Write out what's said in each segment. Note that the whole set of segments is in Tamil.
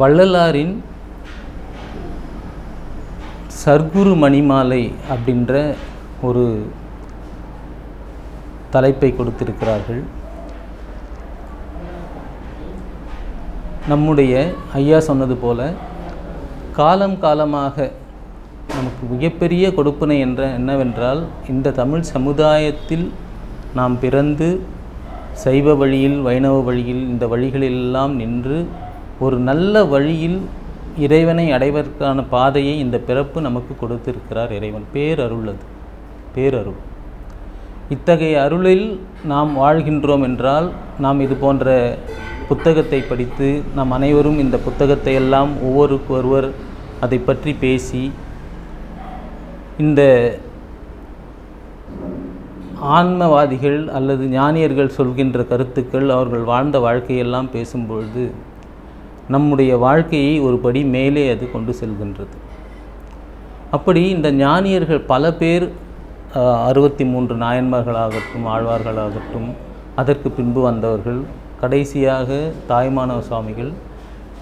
வள்ளலாரின் சர்க்குரு மணிமாலை அப்படின்ற ஒரு தலைப்பை கொடுத்திருக்கிறார்கள். நம்முடைய ஐயா சொன்னது போல காலம் காலமாக நமக்கு மிகப்பெரிய கொடுப்பனை என்ற என்னவென்றால் இந்த தமிழ் சமுதாயத்தில் நாம் பிறந்து சைவ வழியில் வைணவ வழியில் இந்த வழிகளெல்லாம் நின்று ஒரு நல்ல வழியில் இறைவனை அடைவதற்கான பாதையை இந்த பிறப்பு நமக்கு கொடுத்திருக்கிறார் இறைவன். பேரருள் அது பேரருள் இத்தகைய அருளில் நாம் வாழ்கின்றோம் என்றால் நாம் இது போன்ற புத்தகத்தை படித்து நாம் அனைவரும் இந்த புத்தகத்தை எல்லாம் ஒவ்வொருக்கு ஒருவர் அதை பற்றி பேசி இந்த ஆன்மவாதிகள் அல்லது ஞானியர்கள் சொல்கின்ற கருத்துக்கள் அவர்கள் வாழ்ந்த வாழ்க்கையெல்லாம் பேசும்பொழுது நம்முடைய வாழ்க்கையை ஒரு படி மேலே அது கொண்டு செல்கின்றது. அப்படி இந்த ஞானியர்கள் பல பேர் அறுபத்தி மூன்று நாயன்மார்களாகட்டும் ஆழ்வார்களாகட்டும் அதற்கு பின்பு வந்தவர்கள் கடைசியாக தாய்மானவ சுவாமிகள்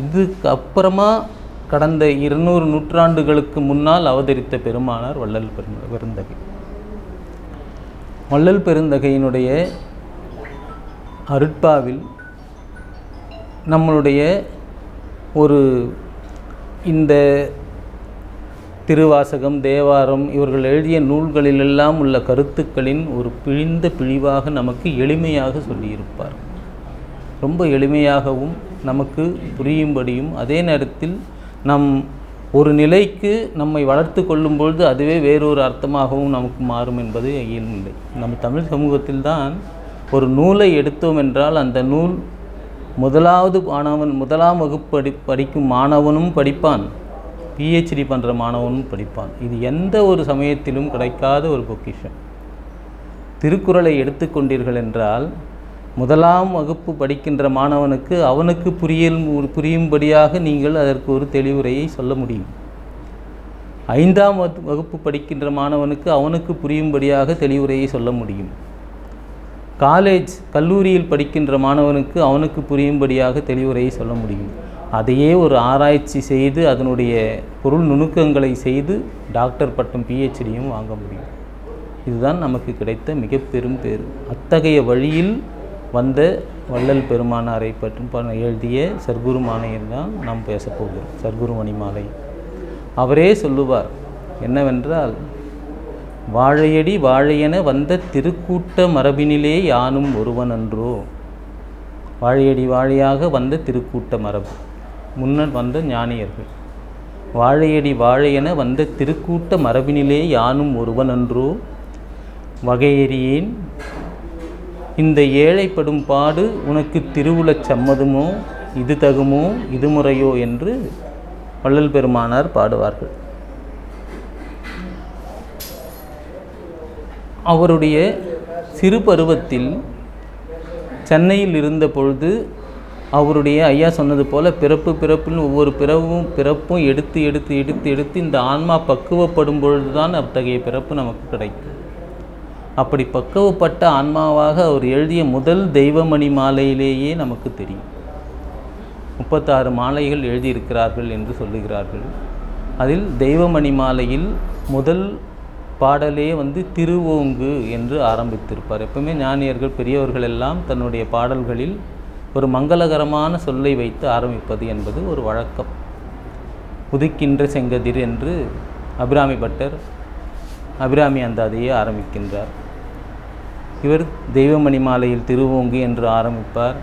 இதுக்கு அப்புறமா கடந்த இருநூறு நூற்றாண்டுகளுக்கு முன்னால் அவதரித்த பெருமானார் வள்ளல் பெரும் பெருந்தகை. வள்ளல் பெருந்தகையினுடைய அருட்பாவில் நம்மளுடைய ஒரு இந்த திருவாசகம் தேவாரம் இவர்கள் எழுதிய நூல்களிலெல்லாம் உள்ள கருத்துக்களின் ஒரு பிழிந்த பிழிவாக நமக்கு எளிமையாக சொல்லியிருப்பார். ரொம்ப எளிமையாகவும் நமக்கு புரியும்படியும் அதே நேரத்தில் நம் ஒரு நிலைக்கு நம்மை வளர்த்து கொள்ளும் பொழுது அதுவே வேறொரு அர்த்தமாகவும் நமக்கு மாறும் என்பது இயல்நிலை. நம் தமிழ் சமூகத்தில்தான் ஒரு நூலை எடுத்தோம் என்றால் அந்த நூல் முதலாவது மாணவன் முதலாம் வகுப்பு படி படிக்கும் மாணவனும் படிப்பான். பிஹெச்டி பண்ணுற மாணவனும் படிப்பான். இது எந்த ஒரு சமயத்திலும் கிடைக்காத ஒரு பொக்கிஷம். திருக்குறளை எடுத்துக்கொண்டீர்கள் என்றால் முதலாம் வகுப்பு படிக்கின்ற மாணவனுக்கு அவனுக்கு புரியல் புரியும்படியாக நீங்கள் அதற்கு ஒரு தெளிவுரையை சொல்ல முடியும். ஐந்தாம் வகுப்பு படிக்கின்ற மாணவனுக்கு அவனுக்கு புரியும்படியாக தெளிவுரையை சொல்ல முடியும். காலேஜ் கல்லூரியில் படிக்கின்ற மாணவனுக்கு அவனுக்கு புரியும்படியாக தெளிவுரையை சொல்ல முடியும். அதையே ஒரு ஆராய்ச்சி செய்து அதனுடைய பொருள் நுணுக்கங்களை செய்து டாக்டர் பட்டம் பிஹெச்டியும் வாங்க முடியும். இதுதான் நமக்கு கிடைத்த மிக பெரும் பேர் அத்தகைய வழியில் வந்த வள்ளல் பெருமானாரை பற்றி எழுதிய சர்க்குரு மாலையில் தான் நாம் பேசப்போகிறோம் சர்க்குரு மணிமாலை. அவரே சொல்லுவார் என்னவென்றால் வாழையடி வாழையென வந்த திருக்கூட்ட மரபினிலே யானும் ஒருவனன்றோ? வாழையடி வாழையாக வந்த திருக்கூட்ட மரபு. முன்னர் வந்த ஞானியர்கள். வாழையடி வாழையென வந்த திருக்கூட்ட மரபினிலே யானும் ஒருவனன்றோ? வகையறியேன். இந்த ஏழைப்படும் பாடு உனக்கு திருவுலச் சம்மதமோ? இது தகுமோ? இது முறையோ? என்று வள்ளல் பெருமானார் பாடுவார்கள். அவருடைய சிறு பருவத்தில் சென்னையில் இருந்த பொழுது அவருடைய ஐயா சொன்னது போல் பிறப்பு பிறப்புன்னு ஒவ்வொரு பிறவும் பிறப்பும் எடுத்து எடுத்து எடுத்து எடுத்து இந்த ஆன்மா பக்குவப்படும் பொழுது தான் அத்தகைய பிறப்பு நமக்கு கிடைக்கும். அப்படி பக்குவப்பட்ட ஆன்மாவாக அவர் எழுதிய முதல் தெய்வமணி மாலையிலேயே நமக்கு தெரியும். முப்பத்தாறு மாலைகள் எழுதியிருக்கிறார்கள் என்று சொல்லுகிறார்கள். அதில் தெய்வமணி மாலையில் முதல் பாடலே வந்து திருவோங்கு என்று ஆரம்பித்திருப்பார். எப்பவுமே ஞானியர்கள் பெரியவர்கள் எல்லாம் தன்னுடைய பாடல்களில் ஒரு மங்களகரமான சொல்லை வைத்து ஆரம்பிப்பது என்பது ஒரு வழக்கம். உதிக்கின்ற செங்கதிர் என்று அபிராமி பட்டர் அபிராமி அந்தாதியை ஆரம்பிக்கின்றார். இவர் தெய்வமணி மாலையில் திருவோங்கு என்று ஆரம்பிப்பார்.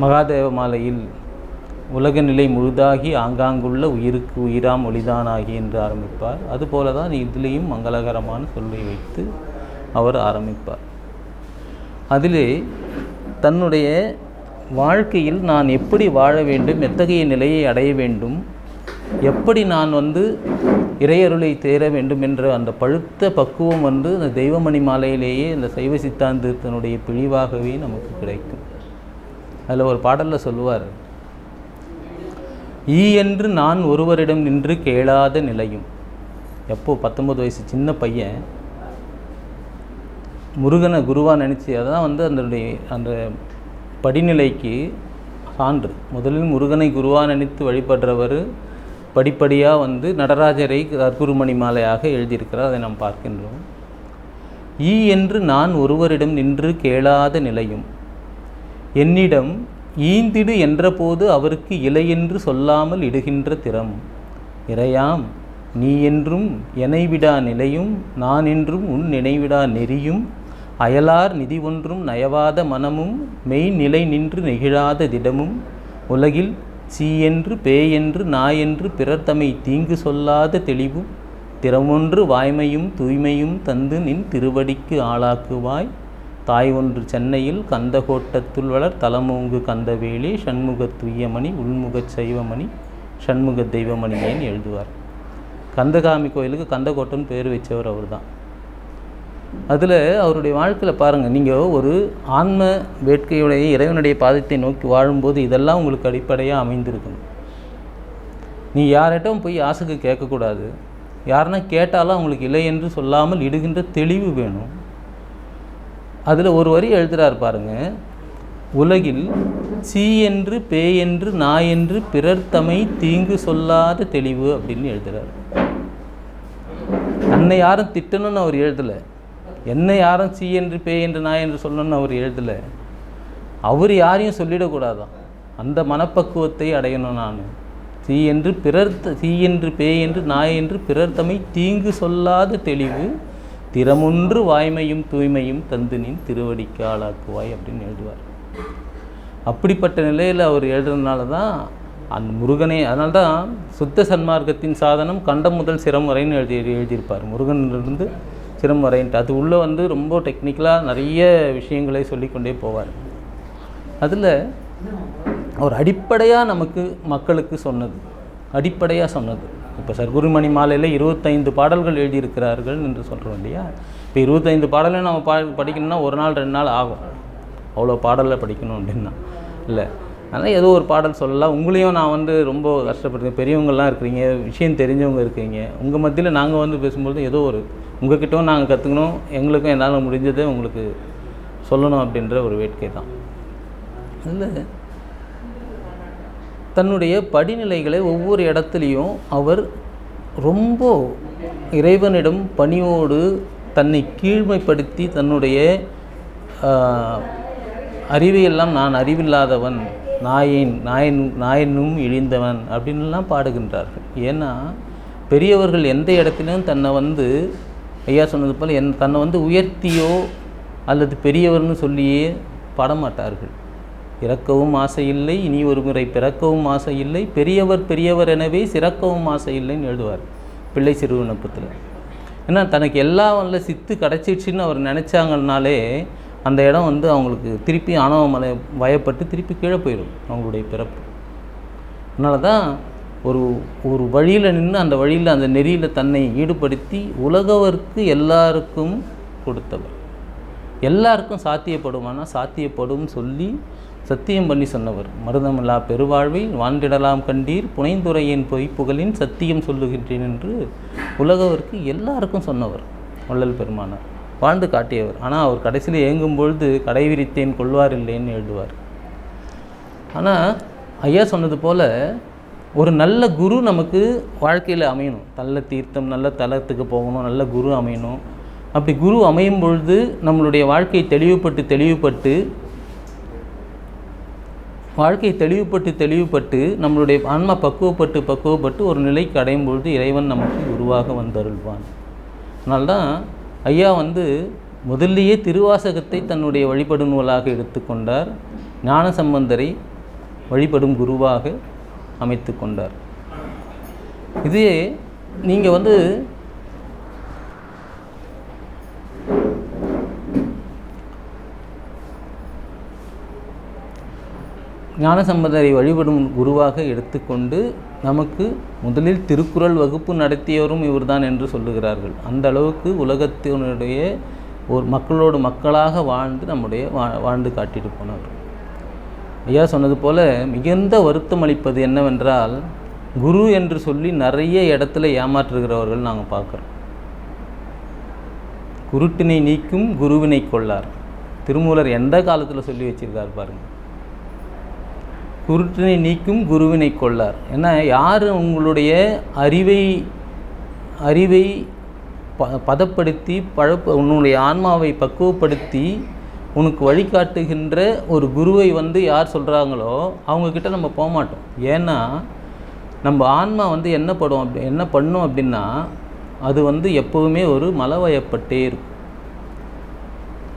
மகாதேவ மாலையில் உலக நிலை முழுதாகி ஆங்காங்குள்ள உயிருக்கு உயிராம் ஒளிதானாகி என்று ஆரம்பிப்பார். அதுபோல தான் இதிலேயும் மங்களகரமான சொல்லை வைத்து அவர் ஆரம்பிப்பார். அதிலே தன்னுடைய வாழ்க்கையில் நான் எப்படி வாழ வேண்டும் எத்தகைய நிலையை அடைய வேண்டும் எப்படி நான் வந்து இறையருளை தேர வேண்டும் என்ற அந்த பழுத்த பக்குவம் வந்து அந்த தெய்வமணி மாலையிலேயே அந்த சைவ சித்தாந்தத்தினுடைய பிழிவாகவே நமக்கு கிடைக்கும். அதில் ஒரு பாடலில் சொல்லுவார் ஈ என்று நான் ஒருவரிடம் நின்று கேளாத நிலையும். எப்போ? பத்தொம்பது வயசு சின்ன பையன். முருகனை குருவாக நினச்சி அதான் வந்து அதனுடைய அந்த படிநிலைக்கு சான்று. முதலில் முருகனை குருவாக நினைத்து வழிபடுறவர் படிப்படியாக வந்து நடராஜரை கற்பூர்மணி மாலையாக எழுதியிருக்கிறார். அதை நாம் பார்க்கின்றோம். ஈ என்று நான் ஒருவரிடம் நின்று கேளாத நிலையும். என்னிடம் ஈந்திடு என்றபோது அவருக்கு இலையென்று சொல்லாமல் இடுகின்ற திறம். இறையாம் நீ என்றும் எனைவிடா நிலையும் நான் என்றும் உன் நினைவிடா நெறியும். அயலார் நிதி ஒன்றும் நயவாத மனமும் மெய்நிலை நின்று நெகிழாத திடமும். உலகில் சீ என்று பேயென்று நாயென்று பிறர் தமை தீங்கு சொல்லாத தெளிவும். திறமொன்று வாய்மையும் தூய்மையும் தந்து நின் திருவடிக்கு ஆளாக்குவாய். தாய் ஒன்று சென்னையில் கந்தகோட்டத்துள் வளர் தலமூங்கு கந்தவேலி சண்முக துய்யமணி உள்முகச் சைவமணி சண்முக தெய்வமணியேன்னு எழுதுவார்? கந்தகாமி கோயிலுக்கு கந்தகோட்டம் பேர் வச்சவர் அவர் தான் அதில் அவருடைய வாழ்க்கையில் பாருங்கள் நீங்கள் ஒரு ஆன்ம வேட்கையுடைய இறைவனுடைய பாதத்தை நோக்கி வாழும்போது இதெல்லாம் உங்களுக்கு அடிப்படையாக அமைந்திருக்கணும் நீ யார்கிட்டும் போய் ஆசைக்கு கேட்கக்கூடாது. யாருன்னா கேட்டாலும் அவங்களுக்கு இல்லை என்று சொல்லாமல் இடுகின்ற தெளிவு வேணும். அதில் ஒரு வரி எழுதுகிறார் பாருங்க. உலகில் சீ என்று பேய் என்று நாய் என்று பிறர் தமை தீங்கு சொல்லாத தெளிவு அப்படின்னு எழுதுகிறார் தன்னை யாரும் திட்டணும்னு அவர் எழுதலை. என்னை யாரும் சீ என்று பேய் என்று நாய் என்று சொல்லணும்னு அவர் எழுதலை. அவர் யாரையும் சொல்லிடக்கூடாதான். அந்த மனப்பக்குவத்தை அடையணும் நான். தீ என்று பிறர் சீ தீ என்று பேய் என்று நாய் என்று பிறர் தமை தீங்கு சொல்லாத தெளிவு திறமொன்று வாய்மையும் தூய்மையும் தந்து நின் திருவடிக்கு ஆளாக்குவாய் அப்படின்னு எழுதுவார். அப்படிப்பட்ட நிலையில் அவர் எழுதுறதுனால தான் அந்த முருகனே அதனால தான் சுத்த சன்மார்க்கத்தின் சாதனம் கண்டம் முதல் சிரம் வரைன்னு எழுதி எழுதியிருப்பார். முருகனிலிருந்து சிரம் வரைன்ட்டு அது உள்ளே வந்து ரொம்ப டெக்னிக்கலாக நிறைய விஷயங்களை சொல்லிக்கொண்டே போவார். அதில் அவர் அடிப்படையாக நமக்கு மக்களுக்கு சொன்னது அடிப்படையாக சொன்னது. இப்போ சர்க்குருமணி மாலையில் இருபத்தைந்து பாடல்கள் எழுதியிருக்கிறார்கள் என்று சொல்கிறோம் இல்லையா? இப்போ இருபத்தைந்து பாடலை நம்ம பா படிக்கணும்னா ஒரு நாள் ரெண்டு நாள் ஆகும். அவ்வளோ பாடலை படிக்கணும் அப்படின்னா. இல்லை. அதனால் ஏதோ ஒரு பாடல் சொல்லலாம். உங்களையும் நான் வந்து ரொம்ப கஷ்டப்படுறேன் பெரியவங்கள்லாம் இருக்கிறீங்க விஷயம் தெரிஞ்சவங்க இருக்கீங்க. உங்கள் மத்தியில் நாங்கள் வந்து பேசும்போது ஏதோ ஒரு உங்கள்கிட்டவும் நாங்கள் கற்றுக்கணும் எங்களுக்கும் என்னால் முடிஞ்சதை உங்களுக்கு சொல்லணும் அப்படின்ற ஒரு வேட்கை தான். இல்லை. தன்னுடைய படிநிலைகளை ஒவ்வொரு இடத்துலையும் அவர் ரொம்ப இறைவனிடம் பணியோடு தன்னை கீழ்மைப்படுத்தி தன்னுடைய அறிவையெல்லாம் நான் அறிவில்லாதவன் நாயேன் நாயன் நாயனும் இழிந்தவன் அப்படின்லாம் பாடுகின்றார்கள். ஏன்னா பெரியவர்கள் எந்த இடத்திலும் தன்னை வந்து ஐயா சொன்னது போல் என் தன்னை வந்து உயர்த்தியோ அல்லது பெரியவர்னு சொல்லியே பாடமாட்டார்கள். இறக்கவும் ஆசை இல்லை இனி ஒரு முறை பிறக்கவும் ஆசை இல்லை பெரியவர் பெரியவர் எனவே சிறக்கவும் ஆசை இல்லைன்னு எழுதுவார் பிள்ளை சிறு விண்ணப்பத்தில் ஏன்னா தனக்கு எல்லா வல்ல சித்து கிடச்சிடுச்சின்னு அவர் நினச்சாங்கனாலே அந்த இடம் வந்து அவங்களுக்கு திருப்பி ஆணவமலை வயப்பட்டு திருப்பி கீழே போயிடும் அவங்களுடைய பிறப்பு. அதனால தான் ஒரு ஒரு வழியில் நின்று அந்த வழியில் அந்த நெறியில் தன்னை ஈடுபடுத்தி உலகவர்க்கு எல்லாருக்கும் கொடுத்தவர். எல்லாருக்கும் சாத்தியப்படுமானா சாத்தியப்படும் சொல்லி சத்தியம் பண்ணி சொன்னவர். மருதமில்லா பெருவாழ்வை வாண்டிடலாம் கண்டீர் புனைந்துரையின் பொய்ப்புகளின் சத்தியம் சொல்லுகின்றேன் என்று உலகவருக்கு எல்லாருக்கும் சொன்னவர் வள்ளல் பெருமானார். வாழ்ந்து காட்டியவர். ஆனால் அவர் கடைசியில் இயங்கும் பொழுது கடை விரித்தேன் கொள்வார் இல்லைன்னு எழுதுவார். ஆனால் ஐயா சொன்னது போல் ஒரு நல்ல குரு நமக்கு வாழ்க்கையில் அமையணும். நல்ல தீர்த்தம் நல்ல தலத்துக்கு போகணும் நல்ல குரு அமையணும். அப்படி குரு அமையும் பொழுது நம்மளுடைய வாழ்க்கை தெளிவுபட்டு தெளிவுபட்டு வாழ்க்கை தெளிவுபட்டு தெளிவுபட்டு நம்மளுடைய ஆன்மா பக்குவப்பட்டு பக்குவப்பட்டு ஒரு நிலைக்கு அடையும் பொழுது இறைவன் நமக்கு உருவாக வந்தருள்வான். அதனால்தான் ஐயா வந்து முதல்லையே திருவாசகத்தை தன்னுடைய வழிபடும் நூலாக எடுத்துக்கொண்டார் ஞான சம்பந்தரை வழிபடும் குருவாக அமைத்து கொண்டார். இதே நீங்கள் வந்து ஞானசம்பந்தரை வழிபடும் குருவாக எடுத்துக்கொண்டு நமக்கு முதலில் திருக்குறள் வகுப்பு நடத்தியவரும் இவர்தான் என்று சொல்லுகிறார்கள். அந்த அளவுக்கு உலகத்தினுடைய ஒரு மக்களோடு மக்களாக வாழ்ந்து நம்முடைய வா வாழ்ந்து காட்டிட்டு போனவர். ஐயா சொன்னது போல மிகுந்த வருத்தம் அளிப்பது என்னவென்றால் குரு என்று சொல்லி நிறைய இடத்துல ஏமாற்றுகிறவர்கள் நாங்கள் பார்க்குறோம். குருட்டினை நீக்கும் குருவினை கொள்ளார். திருமூலர் எந்த காலத்தில் சொல்லி வச்சிருக்கார் பாருங்கள் குருட்டினை நீக்கும் குருவினை கொள்ளார். ஏன்னா யார் உங்களுடைய அறிவை அறிவை ப பதப்படுத்தி பழப்ப உன்னுடைய ஆன்மாவை பக்குவப்படுத்தி உனக்கு வழிகாட்டுகின்ற ஒரு குருவை வந்து யார் சொல்கிறாங்களோ அவங்கக்கிட்ட நம்ம போக மாட்டோம். ஏன்னா நம்ம ஆன்மா வந்து என்ன படும் அப்படி என்ன பண்ணும் அப்படின்னா அது வந்து எப்போவுமே ஒரு மலவயப்பட்டே இருக்கும்.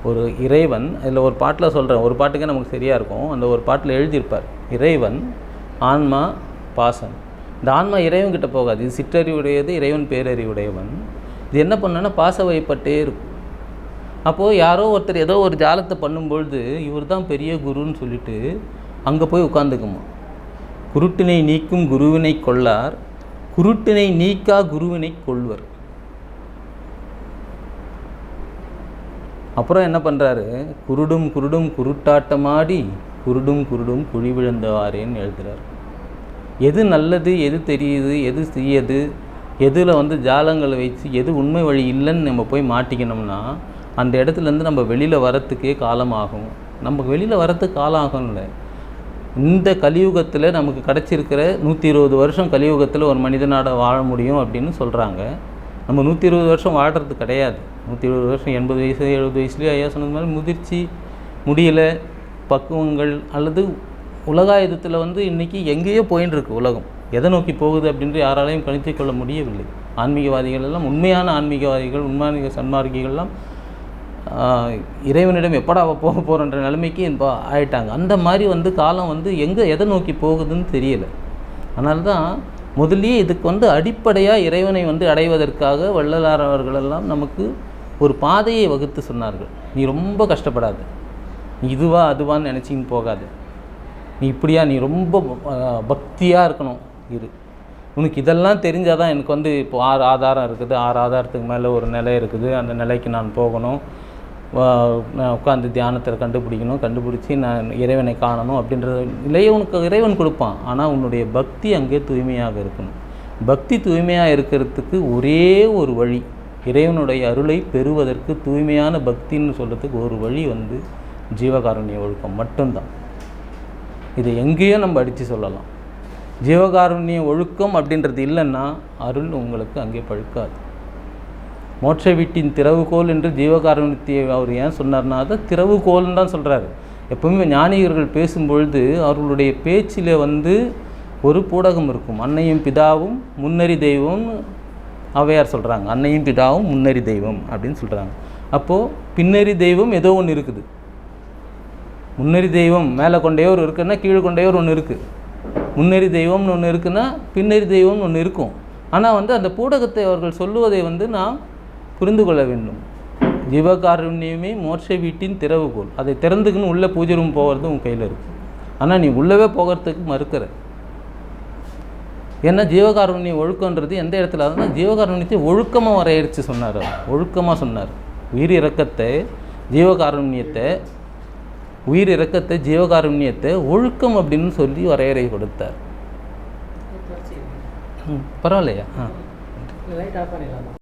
ஒரு இறைவன் அதில் ஒரு பாட்டில் சொல்கிறேன் ஒரு பாட்டுக்கே நமக்கு சரியாக இருக்கும். அந்த ஒரு பாட்டில் எழுதியிருப்பார் இறைவன் ஆன்மா பாசன். இந்த ஆன்மா இறைவன்கிட்ட போகாது இது சிற்றறிவுடையது இறைவன் பேரறிவுடையவன். இது என்ன பண்ணுன்னா பாச வயப்பட்டே இருக்கும். அப்போது யாரோ ஒருத்தர் ஏதோ ஒரு ஜாலத்தை பண்ணும்பொழுது இவர் தான் பெரிய குருன்னு சொல்லிட்டு அங்கே போய் உட்காந்துக்குமா குருட்டினை நீக்கும் குருவினை கொள்ளார் குருட்டினை நீக்கா குருவினை கொள்வர். அப்புறம் என்ன பண்ணுறாரு குருடும் குருடும் குருட்டாட்டமாடி குருடும் குருடும் குழி விழுந்தவாறேன்னு எழுதுகிறார் எது நல்லது எது தெரியுது எது தீயது எதில் வந்து ஜாலங்களை வச்சு எது உண்மை வழி இல்லைன்னு நம்ம போய் மாட்டிக்கணும்னா அந்த இடத்துலேருந்து நம்ம வெளியில் வரத்துக்கே காலம் ஆகும். நமக்கு வெளியில் வரத்துக்கு காலம் ஆகும்ல. இந்த கலியுகத்தில் நமக்கு கிடச்சிருக்கிற நூற்றி இருபது வருஷம் கலியுகத்தில் ஒரு மனிதனாட வாழ முடியும் அப்படின்னு சொல்கிறாங்க நம்ம நூற்றி இருபது வருஷம் வாழ்கிறது கிடையாது. நூற்றி இருபது வருஷம் எண்பது வயசு எழுபது வயசுலேயே ஐயா சொன்னது மாதிரி முதிர்ச்சி முடியல பக்குவங்கள் அல்லது உலகாயுதத்தில் வந்து இன்றைக்கி எங்கேயோ போயின்னு இருக்கு உலகம். எதை நோக்கி போகுது அப்படின்று யாராலையும் கணித்து கொள்ள முடியவில்லை. ஆன்மீகவாதிகள் எல்லாம் உண்மையான ஆன்மீகவாதிகள் உண்மையான சன்மார்க்கிகள்லாம் இறைவனிடம் எப்படா போக போகிறன்ற நிலைமைக்கு இப்போ ஆயிட்டாங்க. அந்த மாதிரி வந்து காலம் வந்து எங்கே எதை நோக்கி போகுதுன்னு தெரியல. அதனால தான் முதலியே இதுக்கு வந்து அடிப்படையாக இறைவனை வந்து அடைவதற்காக வள்ளலார் அவர்களெல்லாம் நமக்கு ஒரு பாதையை வகுத்து சொன்னார்கள். நீ ரொம்ப கஷ்டப்படாது. நீ இதுவா அதுவான்னு நினச்சின்னு போகாது. நீ இப்படியா நீ ரொம்ப பக்தியாக இருக்கணும். இரு. உனக்கு இதெல்லாம் தெரிஞ்சால் தான் எனக்கு வந்து இப்போ ஆறு ஆதாரம் இருக்குது. ஆறு ஆதாரத்துக்கு மேலே ஒரு நிலை இருக்குது. அந்த நிலைக்கு நான் போகணும். உட்காந்து தியானத்தில் கண்டுபிடிக்கணும் கண்டுபிடிச்சி நான் இறைவனை காணணும் அப்படின்றது இல்லையே உனக்கு இறைவன் கொடுப்பான். ஆனால் உன்னுடைய பக்தி அங்கே தூய்மையாக இருக்கணும். பக்தி தூய்மையாக இருக்கிறதுக்கு ஒரே ஒரு வழி இறைவனுடைய அருளை பெறுவதற்கு தூய்மையான பக்தின்னு சொல்கிறதுக்கு ஒரு வழி வந்து ஜீவகாருண்ய ஒழுக்கம் மட்டும்தான். இதை எங்கேயோ நம்ம அடித்து சொல்லலாம். ஜீவகாருண்ய ஒழுக்கம் அப்படின்றது இல்லைன்னா அருள் உங்களுக்கு அங்கே பழுக்காது. மோட்ச வீட்டின் திறவுகோல் என்று ஜீவகாருண்யத்தை அவர் ஏன் சொன்னார்னா அதை திறவுகோல்னு தான் சொல்கிறாரு எப்பவுமே ஞானிகர்கள் பேசும்பொழுது அவர்களுடைய பேச்சில் வந்து ஒரு பூடகம் இருக்கும். அன்னையும் பிதாவும் முன்னறி தெய்வம்னு அவையார் சொல்கிறாங்க அன்னையும் பிதாவும் முன்னறி தெய்வம் அப்படின்னு சொல்கிறாங்க அப்போது பின்னறி தெய்வம் ஏதோ ஒன்று இருக்குது. முன்னறி தெய்வம் மேலே கொண்டையோர் இருக்குன்னா கீழே கொண்டையோர் ஒன்று இருக்குது முன்னறி தெய்வம்னு ஒன்று இருக்குன்னா பின்னறி தெய்வம்னு ஒன்று இருக்கும். ஆனால் வந்து அந்த பூடகத்தை அவர்கள் சொல்லுவதை வந்து நாம் புரிந்து கொள்ள வேண்டும். ஜீவகாருண்யமே மோட்ச வீட்டின் திறவுகோல் அதை திறந்துக்குன்னு உள்ளே பூஜை ரூம் போகிறது உன் கையில் இருக்குது ஆனால் நீ உள்ளவே போகிறதுக்கு மறுக்கிற. ஏன்னா ஜீவகாருண்ய ஒழுக்கன்றது எந்த இடத்துல? அதுனா ஜீவகாருண்யத்தை ஒழுக்கமாக வரையறித்து சொன்னார் அவர். ஒழுக்கமாக சொன்னார். உயிர் இறக்கத்தை ஜீவகாருண்யத்தை உயிர் இறக்கத்தை ஜீவகாருண்யத்தை ஒழுக்கம் அப்படின்னு சொல்லி வரையறை கொடுத்தார். பரவாயில்லையா? ஆ.